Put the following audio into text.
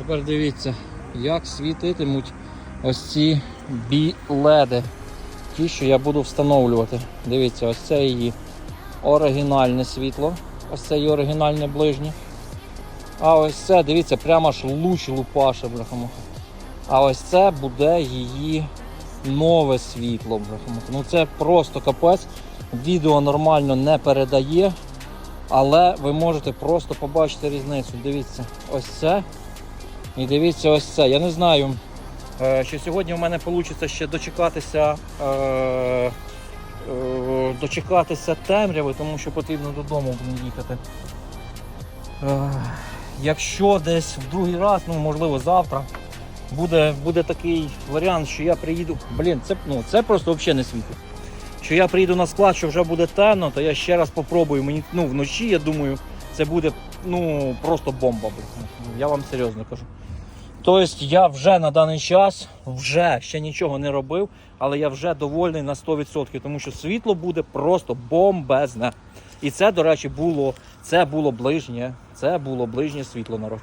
Тепер дивіться, як світитимуть ось ці біледи. Ті, що я буду встановлювати. Дивіться, ось це її оригінальне світло. Ось це її оригінальне ближнє. А ось це, дивіться, прямо аж луч лупаше, бляхамуха. А ось це буде її нове світло, бляхамуха. Ну це просто капець. Відео нормально не передає, але ви можете просто побачити різницю. Дивіться, ось це. І дивіться ось це. Я не знаю, е, чи сьогодні в мене вийде ще дочекатися. е, е, Дочекатися темряви, тому що потрібно додому їхати. Якщо десь в другий раз, ну можливо завтра, буде, буде такий варіант, що я приїду. Блін, це, ну, це просто взагалі не світить. Що я приїду на склад, що вже буде темно, то я ще раз попробую. Мені ну, вночі, я думаю, це буде ну, просто бомба. Я вам серйозно кажу. Тобто я вже на даний час вже ще нічого не робив, але я вже довольний на 100%, тому що світло буде просто бомбезне. І це, до речі, було, це було ближнє, це було ближнє світло народ.